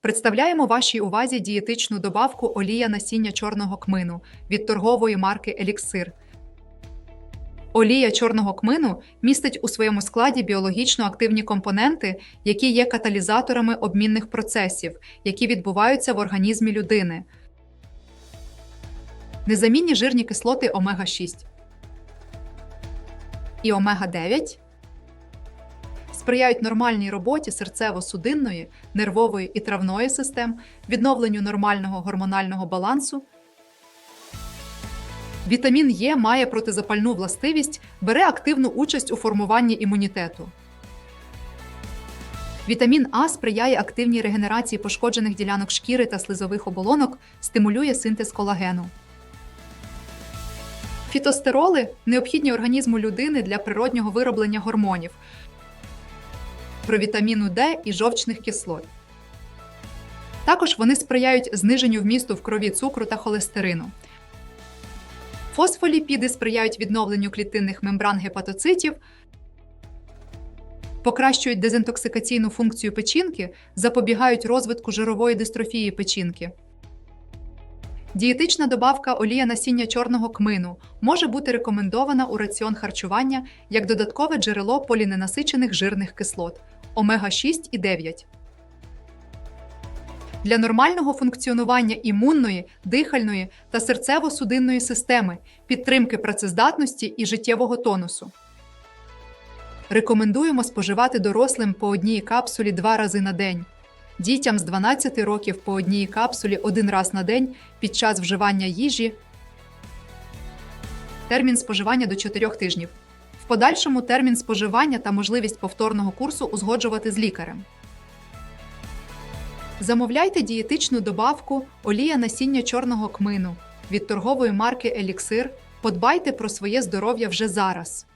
Представляємо вашій увазі дієтичну добавку олія насіння чорного кмину від торгової марки Еліксир. Олія чорного кмину містить у своєму складі біологічно активні компоненти, які є каталізаторами обмінних процесів, які відбуваються в організмі людини. Незамінні жирні кислоти омега 6 і омега 9 сприяють нормальній роботі серцево-судинної, нервової і травної систем, відновленню нормального гормонального балансу. Вітамін Е має протизапальну властивість, бере активну участь у формуванні імунітету. Вітамін А сприяє активній регенерації пошкоджених ділянок шкіри та слизових оболонок, стимулює синтез колагену. Фітостероли необхідні організму людини для природнього вироблення гормонів, провітаміну Д і жовчних кислот. Також вони сприяють зниженню вмісту в крові цукру та холестерину. Фосфоліпіди сприяють відновленню клітинних мембран гепатоцитів, покращують дезінтоксикаційну функцію печінки, запобігають розвитку жирової дистрофії печінки. Дієтична добавка олія насіння чорного кмину може бути рекомендована у раціон харчування як додаткове джерело поліненасичених жирних кислот омега 6 і 9. Для нормального функціонування імунної, дихальної та серцево-судинної системи, підтримки працездатності і життєвого тонусу. Рекомендуємо споживати дорослим по одній капсулі два рази на день, дітям з 12 років по одній капсулі один раз на день під час вживання їжі. Термін споживання до 4 тижнів. Подальшому термін споживання та можливість повторного курсу узгоджувати з лікарем. Замовляйте дієтичну добавку олія насіння чорного кмину від торгової марки Еліксир. Подбайте про своє здоров'я вже зараз.